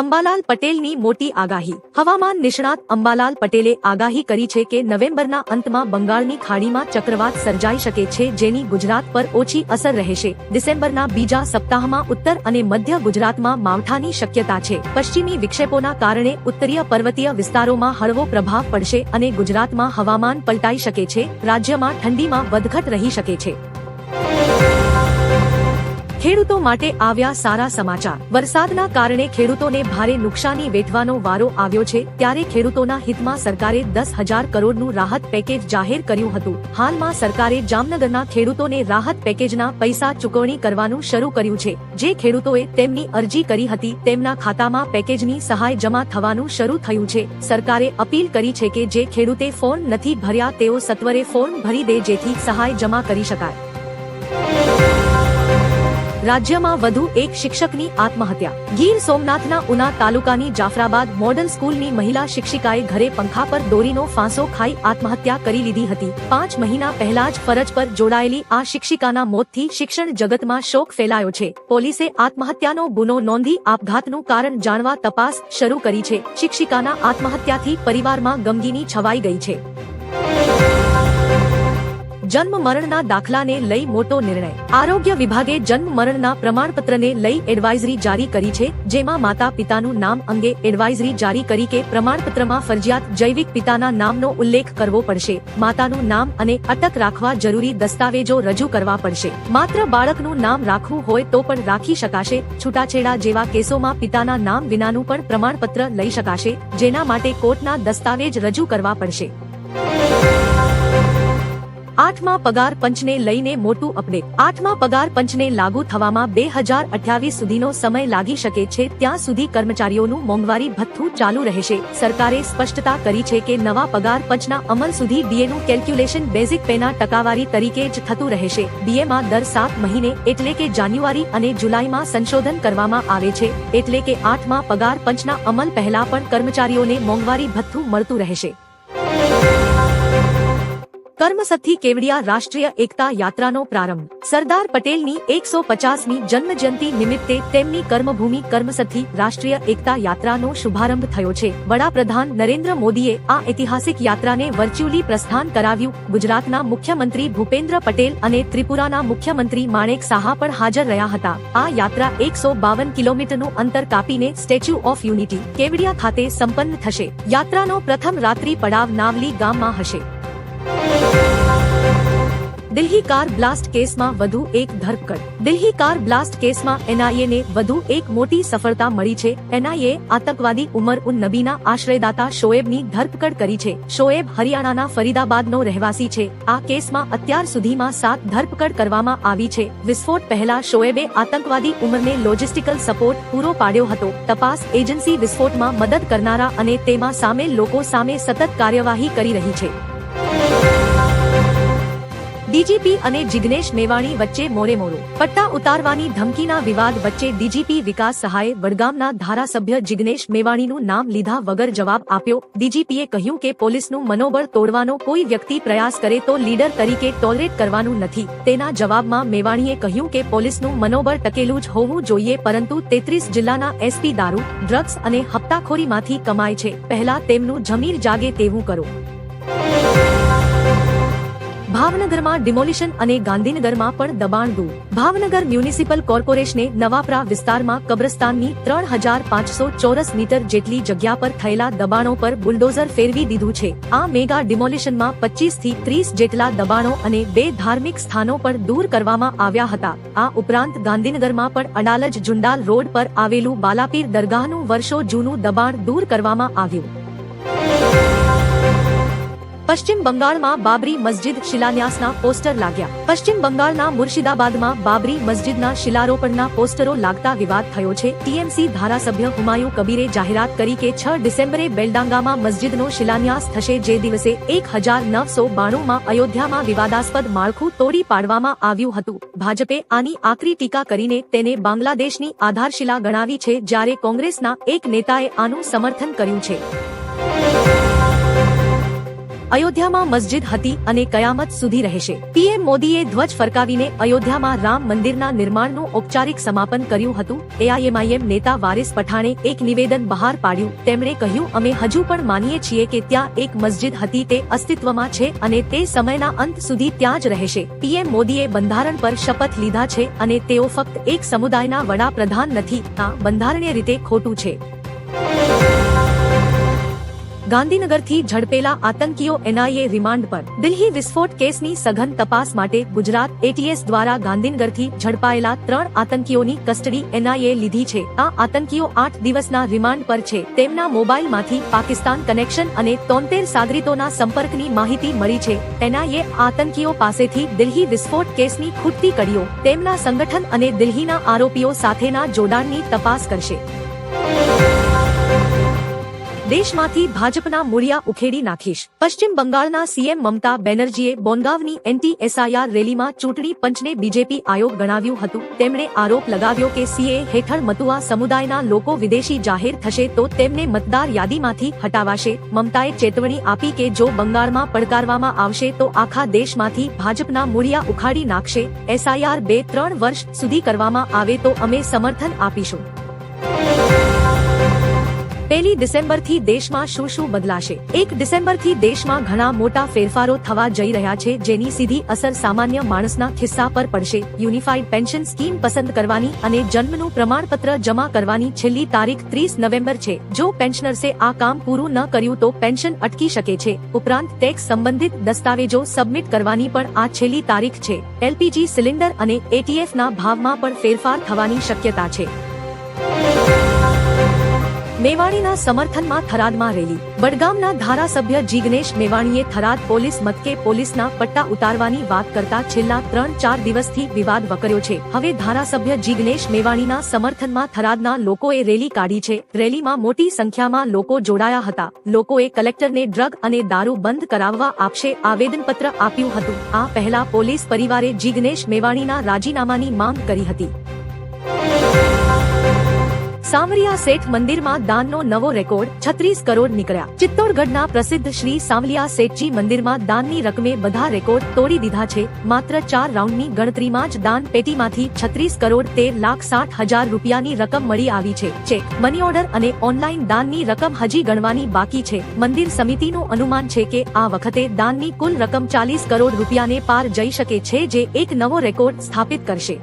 અંબાલાલ પટેલની મોટી આગાહી. હવામાન નિષ્ણાત અંબાલાલ પટેલે આગાહી કરી છે કે નવેમ્બરના અંતમાં બંગાળની ખાડીમાં ચક્રવાત સર્જાઈ શકે છે જેની ગુજરાત પર ઓછી અસર રહેશે. ડિસેમ્બરના બીજા સપ્તાહમાં ઉત્તર અને મધ્ય ગુજરાતમાં માવઠાની શક્યતા છે. પશ્ચિમી વિક્ષેપોના કારણે ઉત્તરીય પર્વતીય વિસ્તારોમાં હળવો પ્રભાવ પડશે અને ગુજરાતમાં હવામાન પલટાઈ શકે છે. રાજ્યમાં ઠંડીમાં વધઘટ રહી શકે છે. ખેડૂતો માટે આવ્યા સારા સમાચાર. વરસાદના કારણે ખેડૂતોને ભારે નુકસાની વેઠવાનો વારો આવ્યો છે, ત્યારે ખેડૂતોના હિતમાં સરકારે દસ હજાર કરોડનું રાહત પેકેજ જાહેર કર્યું હતું. હાલમાં સરકારે જામનગરના ખેડૂતોને રાહત પેકેજના પૈસા ચૂકવણી કરવાનું શરૂ કર્યું છે. જે ખેડૂતોએ તેમની અરજી કરી હતી, તેમના ખાતામાં પેકેજની સહાય જમા થવાનું શરૂ થયું છે. સરકારે અપીલ કરી છે કે જે ખેડૂતે ફોર્મ નથી ભર્યા, તેઓ સત્વરે ફોર્મ ભરી દે જેથી સહાય જમા કરી શકાય. રાજ્યમાં વધુ એક શિક્ષકની આત્મહત્યા. ગીર સોમનાથના ઉના તાલુકાની જાફરાબાદ મોડલ સ્કૂલની મહિલા શિક્ષિકાએ ઘરે પંખા પર દોરીનો ફાંસો ખાઈ આત્મહત્યા કરી લીધી હતી. પાંચ મહિના પહેલા જ ફરજ પર જોડાયેલી આ શિક્ષિકાના મોતથી શિક્ષણ જગતમાં શોક ફેલાયો છે. પોલીસે આત્મહત્યાનો ગુનો નોંધી આપઘાતનું કારણ જાણવા તપાસ શરૂ કરી છે. શિક્ષિકાના આત્મહત્યાથી પરિવારમાં ગમગીની છવાઈ ગઈ છે. જન્મ મરણના દાખલાને લઈ મોટો નિર્ણય. આરોગ્ય વિભાગે જન્મ મરણના પ્રમાણપત્રને લઈ એડવાઇઝરી જારી કરી છે, જેમાં માતા પિતાનું નામ અંગે એડવાઇઝરી જારી કરી કે પ્રમાણપત્રમાં ફરજિયાત જૈવિક પિતાના નામનો ઉલ્લેખ કરવો પડશે. માતાનું નામ અને અટક રાખવા જરૂરી દસ્તાવેજો રજૂ કરવા પડશે. માત્ર બાળકનું નામ રાખવું હોય તો પણ રાખી શકાશે. છૂટાછેડા જેવા કેસોમાં પિતાના નામ વિનાનું પણ પ્રમાણપત્ર લઈ શકાશે, જેના માટે કોર્ટના દસ્તાવેજ રજૂ કરવા પડશે. આઠમા પગાર પંચને લઈને મોટું અપડેટ. આઠમા પગાર પંચને લાગુ થવામાં બે હજાર અઠ્યાવીસ સુધીનો સમય લાગી શકે છે. ત્યાં સુધી કર્મચારીઓનું મોંઘવારી ભથ્થું ચાલુ રહેશે. સરકારે સ્પષ્ટતા કરી છે કે નવા પગાર પંચના અમલ સુધી ડીએનું કેલ્ક્યુલેશન બેઝિક પેના ટકાવારી તરીકે જ થતું રહેશે. ડીએમાં દર સાત મહિને એટલે કે જાન્યુઆરી અને જુલાઈમાં સંશોધન કરવામાં આવે છે. એટલે કે આઠમા પગાર પંચના અમલ પહેલા પણ કર્મચારીઓને મોંઘવારી ભથ્થું મળતું રહેશે. કર્મસથી કેવડિયા રાષ્ટ્રીય એકતા યાત્રાનો પ્રારંભ. સરદાર પટેલની એકસો પચાસમી જન્મ જયંતિ નિમિત્તે તેમની કર્મભૂમિ કર્મસથી રાષ્ટ્રીય એકતા યાત્રાનો શુભારંભ થયો છે. વડાપ્રધાન નરેન્દ્ર મોદીએ આ ઐતિહાસિક યાત્રાને વર્ચ્યુઅલી પ્રસ્થાન કરાવ્યું. ગુજરાતના મુખ્યમંત્રી ભૂપેન્દ્ર પટેલ અને ત્રિપુરાના મુખ્યમંત્રી માણેક સાહા પણ હાજર રહ્યા હતા. આ યાત્રા એકસો બાવન કિલોમીટરનું અંતર કાપીને સ્ટેચ્યુ ઓફ યુનિટી કેવડિયા ખાતે સંપન્ન થશે. યાત્રાનો પ્રથમ રાત્રિ પડાવ નાવલી ગામમાં હશે. દિલ્હી કાર બ્લાસ્ટ કેસમાં વધુ એક ધરપકડ. દિલ્હી કાર બ્લાસ્ટ કેસમાં એનઆઈએ ને વધુ એક મોટી સફળતા મળી છે. એનઆઈએ આતંકવાદી ઉમર ઉન નબીના આશ્રયદાતા શોએબની ધરપકડ કરી છે. શોએબ હરિયાણાના ફરીદાબાદનો રહેવાસી છે. આ કેસમાં અત્યાર સુધીમાં સાત ધરપકડ કરવામાં આવી છે. વિસ્ફોટ પહેલા શોએબે આતંકવાદી ઉમરને લોજિસ્ટિકલ સપોર્ટ પૂરો પાડ્યો હતો. તપાસ એજન્સી વિસ્ફોટમાં મદદ કરનારા અને તેમાં સામેલ લોકો સામે સતત કાર્યવાહી કરી રહી છે. ડીજીપી અને જિગ્નેશ મેવાણી વચ્ચે મોરે મોરો પટ્ટા ઉતારવાની ધમકીના વિવાદ વચ્ચે ડીજીપી વિકાસ સહાયે વડગામના ધારાસભ્ય જિગ્નેશ મેવાણીનું નામ લીધા વગર જવાબ આપ્યો. ડીજીપીએ કહ્યું કે પોલીસનું મનોબળ તોડવાનો કોઈ વ્યક્તિ પ્રયાસ કરે તો લીડર તરીકે ટોલરેટ કરવાનું નથી. તેના જવાબમાં મેવાણીએ કહ્યું કે પોલીસનું મનોબળ ટકેલું જ હોવું જોઈએ પરંતુ તેત્રીસ જિલ્લાના એસપી દારૂ, ડ્રગ્સ અને હપ્તાખોરીમાંથી કમાય છે. પહેલા તેમનું જમીર જાગે તેવું કરો. ભાવનગરમાં ડિમોલિશન અને ગાંધીનગરમાં પણ દબાણ દૂર. ભાવનગર મ્યુનિસિપલ કોર્પોરેશને નવાપરા વિસ્તારમાં કબ્રસ્તાનની ત્રણ હજાર પાંચસો ચોરસ મીટર જેટલી જગ્યા પર થયેલા દબાણો પર બુલડોઝર ફેરવી દીધું છે. આ મેગા ડિમોલિશનમાં પચીસથી ત્રીસ જેટલા દબાણો અને બે ધાર્મિક સ્થાનો પર દૂર કરવામાં આવ્યા હતા. આ ઉપરાંત ગાંધીનગરમાં પણ અડાલજ જુંડાલ રોડ પર આવેલું બાલાપીર દરગાહનું વર્ષો જૂનું દબાણ દૂર કરવામાં આવ્યું. પશ્ચિમ બંગાળમાં બાબરી મસ્જિદ શિલાન્યાસના પોસ્ટર લાગ્યા. પશ્ચિમ બંગાળના મુર્શિદાબાદમાં બાબરી મસ્જિદના શિલારોપણના પોસ્ટરો લાગતા વિવાદ થયો છે. ટીએમસી ધારાસભ્ય હુમાયુ કબીરે જાહેરાત કરી કે છ ડિસેમ્બરે બેલડાંગામાં મસ્જિદનો શિલાન્યાસ થશે. જે દિવસે એક હજાર નવસો બાણુંમાં અયોધ્યામાં વિવાદાસ્પદ માળખું તોડી પાડવામાં આવ્યું હતું. ભાજપે આની આકરી ટીકા કરીને તેને બાંગ્લાદેશની આધારશિલા ગણાવી છે, જ્યારે કોંગ્રેસના એક નેતાએ આનું સમર્થન કર્યું છે. અયોધ્યામાં મસ્જિદ હતી અને કયામત સુધી રહેશે. પીએમ મોદીએ ધ્વજ ફરકાવીને અયોધ્યામાં રામ મંદિરના નિર્માણનું ઔપચારિક સમાપન કર્યું હતું. એઆઈએમઆઈએમ નેતા વારિસ પઠાણે એક નિવેદન બહાર પાડ્યું. તેમણે કહ્યું, અમે હજુ પણ માનીએ છીએ કે ત્યાં એક મસ્જિદ હતી, તે અસ્તિત્વમાં છે અને તે સમયના અંત સુધી ત્યાં જ રહેશે. પીએમ મોદીએ બંધારણ પર શપથ લીધા છે અને તેઓ ફક્ત એક સમુદાયના વડાપ્રધાન નથી આ બંધારણીય રીતે ખોટું છે. ગાંધીનગરથી ઝડપેલા આતંકીઓ એનઆઈએ રિમાન્ડ પર. દિલ્હી વિસ્ફોટ કેસની સઘન તપાસ માટે ગુજરાત એટીએસ દ્વારા ગાંધીનગરથી ઝડપાયેલા ત્રણ આતંકીઓની કસ્ટડી એનઆઈએ લીધી છે. આ આતંકીઓ આઠ દિવસના રિમાન્ડ પર છે. તેમના મોબાઈલમાંથી પાકિસ્તાન કનેક્શન અને તોતેર સાગરીતોના સંપર્કની માહિતી મળી છે. એનઆઈએ આતંકીઓ પાસેથી દિલ્હી વિસ્ફોટ કેસની ખૂટતી કડીઓ, તેમના સંગઠન અને દિલ્હીના આરોપીઓ સાથેના જોડાણની તપાસ કરશે. દેશમાંથી ભાજપના મૂળિયા ઉખેડી નાખીશ. પશ્ચિમ બંગાળના સીએમ મમતા બેનર્જીએ બોનગાવની એન્ટી એસઆઈઆર રેલીમાં ચૂંટણી પંચને બીજેપી આયોગ ગણાવ્યું હતું. તેમણે આરોપ લગાવ્યો કે સીએ હેઠળ મતુઆ સમુદાયના લોકો વિદેશી જાહેર થશે તો તેમને મતદાર યાદીમાંથી હટાવાશે. મમતાએ ચેતવણી આપી કે જો બંગાળમાં પડકારવામાં આવશે તો આખા દેશમાંથી ભાજપના મૂળિયા ઉખાડી નાખશે. એસઆઈઆર બે ત્રણ વર્ષ સુધી કરવામાં આવે તો અમે સમર્થન આપીશું. પહેલી ડિસેમ્બરથી દેશમાં શું શું બદલાશે? એક ડિસેમ્બરથી દેશમાં ઘણા મોટા ફેરફારો થવા જઈ રહ્યા છે, જેની સીધી અસર સામાન્ય માણસના ખિસ્સા પર પડશે. યુનિફાઈડ પેન્શન સ્કીમ પસંદ કરવાની અને જન્મનું પ્રમાણપત્ર જમા કરવાની છેલ્લી તારીખ ત્રીસ નવેમ્બર છે. જો પેન્શનર્સે આ કામ પૂરું ન કર્યું તો પેન્શન અટકી શકે છે. ઉપરાંત ટેક્સ સંબંધિત દસ્તાવેજો સબમિટ કરવાની પણ આ છેલ્લી તારીખ છે. એલપીજી સિલિન્ડર અને એટીએફ ના ભાવમાં પણ ફેરફાર થવાની શક્યતા છે. મેવાણીના સમર્થનમાં થરાદમાં રેલી. બડગામના ધારાસભ્ય જીગ્નેશ મેવાણીએ થરાદ પોલીસ મથકે પોલીસના પટ્ટા ઉતારવાની વાત કરતા છેલ્લા ત્રણ ચાર દિવસથી વિવાદ વકર્યો છે. હવે ધારાસભ્ય જીગ્નેશ મેવાણીના સમર્થનમાં થરાદના લોકોએ રેલી કાઢી છે. રેલીમાં મોટી સંખ્યામાં લોકો જોડાયા હતા. લોકોએ કલેક્ટરને ડ્રગ અને દારૂ બંધ કરાવવા આપશે આવેદનપત્ર આપ્યું હતું. આ પહેલા પોલીસ પરિવારે જીગ્નેશ મેવાણીના રાજીનામાની માંગ કરી હતી. સાવરિયા શેઠ મંદિરમાં દાનનો નવો રેકોર્ડ છત્રીસ કરોડ નીકળ્યા. ચિત્તોડગઢના પ્રસિદ્ધ શ્રી સાવલિયા શેઠજી મંદિરમાં દાનની રકમે બધા રેકોર્ડ તોડી દીધા છે. માત્ર ચાર રાઉન્ડની ગણતરીમાં જ દાન પેટીમાંથી છત્રીસ કરોડ તેર લાખ સાઠ હજાર રૂપિયાની રકમ મળી આવી છે. ચેક મની ઓર્ડર અને ઓનલાઈન દાનની રકમ હજી ગણવાની બાકી છે. મંદિર સમિતિનું અનુમાન છે કે આ વખતે દાનની કુલ રકમ ચાલીસ કરોડ રૂપિયાને પાર જઈ શકે છે, જે એક નવો રેકોર્ડ સ્થાપિત કરશે.